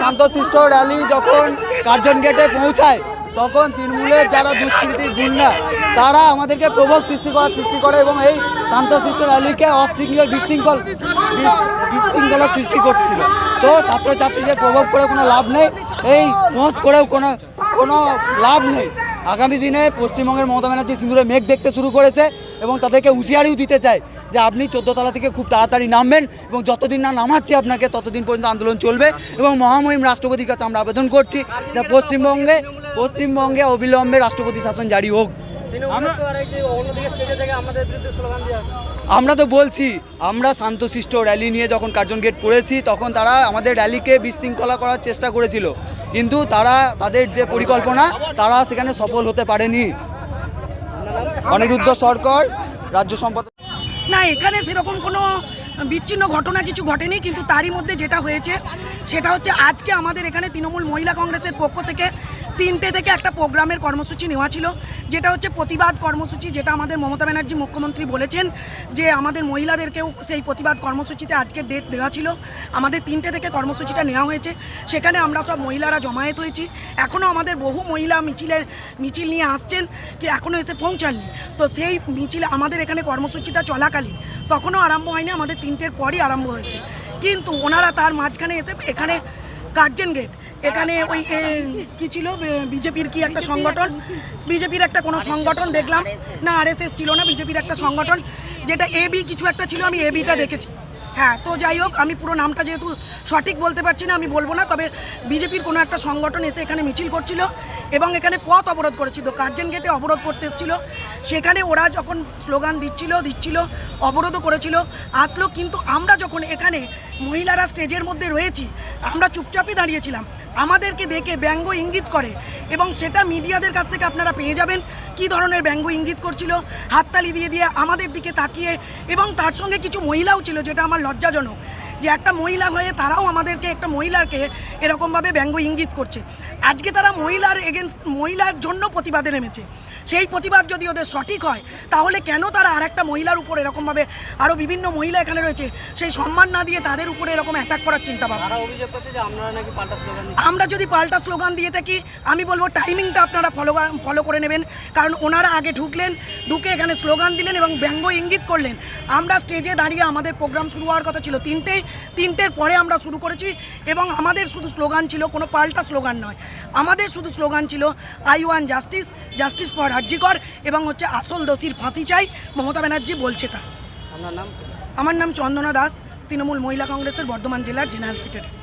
শান্তশিষ্ট র্যালি যখন কার্জন গেটে পৌঁছায়, তখন তৃণমূলের যারা দুষ্কৃতি গুন্ডা, তারা আমাদেরকে প্রভাব সৃষ্টি করার সৃষ্টি করে এবং এই শান্তশিষ্ট র্যালিকে অশৃঙ্খল, বিশৃঙ্খল, বিশৃঙ্খলা সৃষ্টি করছিল। তো ছাত্রছাত্রীদের প্রভাব করে কোনো লাভ নেই, এই পোস্ট করেও কোনো কোনো লাভ নেই। আগামী দিনে পশ্চিমবঙ্গের মমতা ব্যানার্জি সিন্দুরে মেঘ দেখতে শুরু করেছে এবং তাদেরকে হুঁশিয়ারিও দিতে চায় যে আপনি চোদ্দতলা থেকে খুব তাড়াতাড়ি নামবেন এবং যতদিন না নামাচ্ছি আপনাকে, ততদিন পর্যন্ত আন্দোলন চলবে এবং মহামহিম রাষ্ট্রপতির কাছে আমরা আবেদন করছি যে পশ্চিমবঙ্গে পশ্চিমবঙ্গে অবিলম্বে রাষ্ট্রপতি শাসন জারি হোক। আমরা অন্যদিকে স্টেজে থেকে আমাদের বিরুদ্ধে স্লোগান দেওয়া আমরা তো বলছি আমরা শান্তশিষ্ট র্যালি নিয়ে যখন কার্জন গেট পড়েছি তখন তারা আমাদের র্যালিকে বিশৃঙ্খলা করার চেষ্টা করেছিল। কিন্তু তারা তাদের যে পরিকল্পনা তারা সেখানে সফল হতে পারেনি। অনিরুদ্ধ সরকার রাজ্য সম্পাদক না এখানে সেরকম কোনো বিচ্ছিন্ন ঘটনা কিছু ঘটেনি কিন্তু তারই মধ্যে যেটা হয়েছে সেটা হচ্ছে আজকে আমাদের এখানে তৃণমূল মহিলা কংগ্রেসের পক্ষ থেকে তিনটে থেকে একটা প্রোগ্রামের কর্মসূচি নেওয়া ছিল, যেটা হচ্ছে প্রতিবাদ কর্মসূচি, যেটা আমাদের মমতা ব্যানার্জি মুখ্যমন্ত্রী বলেছেন যে আমাদের মহিলাদেরকেও সেই প্রতিবাদ কর্মসূচিতে আজকে ডেট দেওয়া ছিল। আমাদের তিনটে থেকে কর্মসূচিটা নেওয়া হয়েছে। সেখানে আমরা সব মহিলারা জমায়েত হয়েছি। এখনও আমাদের বহু মহিলা মিছিলের, মিছিল নিয়ে আসছেন, কি এখনও এসে পৌঁছাননি। তো সেই মিছিল, আমাদের এখানে কর্মসূচিটা চলাকালীন, তখনও আরম্ভ হয়নি, আমাদের তিনটের পরই আরম্ভ হয়েছে। কিন্তু ওনারা তার মাঝখানে এসে এখানে গার্জেন গেট এখানে ওই কি ছিল? বিজেপির কি একটা সংগঠন? বিজেপির একটা কোনো সংগঠন দেখলাম। না, আরএসএস ছিল না, বিজেপির একটা সংগঠন। যেটা এবি কিছু একটা ছিল, আমি এবিটা দেখেছি। হ্যাঁ তো যাই হোক, আমি পুরো নামটা যেহেতু সঠিক বলতে পারছি না, আমি বলব না, তবে বিজেপির কোনো একটা সংগঠন এসে এখানে মিছিল করছিল এবং এখানে পথ অবরোধ করেছিল। কার্জন গেটে অবরোধ করতে এসেছিল। সেখানে ওরা যখন স্লোগান দিচ্ছিল দিচ্ছিল, অবরোধও করেছিল, আসলো। কিন্তু আমরা যখন এখানে মহিলারা স্টেজের মধ্যে রয়েছি, আমরা চুপচাপই দাঁড়িয়েছিলাম আমাদেরকে দেখে ব্যঙ্গ ইঙ্গিত করে এবং সেটা মিডিয়াদের কাছ থেকে আপনারা পেয়ে যাবেন। কি ধরনের ব্যঙ্গ ইঙ্গিত করছিল, হাততালি দিয়ে দিয়ে আমাদের দিকে তাকিয়ে এবং তার সঙ্গে কিছু মহিলাও ছিল যেটা আমার লজ্জাজনক, যে একটা মহিলা হয়ে তারাও আমাদেরকে, একটা মহিলাকে এরকমভাবে ব্যঙ্গ ইঙ্গিত করছে। আজকে তারা মহিলার এগেনস্ট মহিলার জন্য প্রতিবাদে নেমেছে। সেই প্রতিবাদ যদি ওদের সঠিক হয় তাহলে কেন তারা আর একটা মহিলার উপর এরকমভাবে আরও বিভিন্ন মহিলা এখানে রয়েছে সেই সম্মান না দিয়ে তাদের উপরে এরকম অ্যাটাক করার চিন্তা ভাবনা? আমরা যদি পাল্টা স্লোগান দিয়ে থাকি আমি বলব টাইমিংটা আপনারা ফলো ফলো করে নেবেন। কারণ ওনারা আগে ঢুকলেন ঢুকে এখানে স্লোগান দিলেন এবং ব্যঙ্গ ইঙ্গিত করলেন। আমরা স্টেজে দাঁড়িয়ে আমাদের প্রোগ্রাম শুরু হওয়ার কথা ছিল তিনটে তিনটের পরে আমরা শুরু করেছি এবং আমাদের শুধু স্লোগান ছিল কোনো পাল্টা স্লোগান নয়। আমাদের শুধু স্লোগান ছিল I want justice justice for RG Kar এবং হচ্ছে আসল দোষীর ফাঁসি চাই। মমতা ব্যানার্জি বলছে তা। আমার নাম? আমার নাম চন্দনা দাস তৃণমূল মহিলা কংগ্রেসের বর্ধমান জেলার জেনারেল সেক্রেটারি।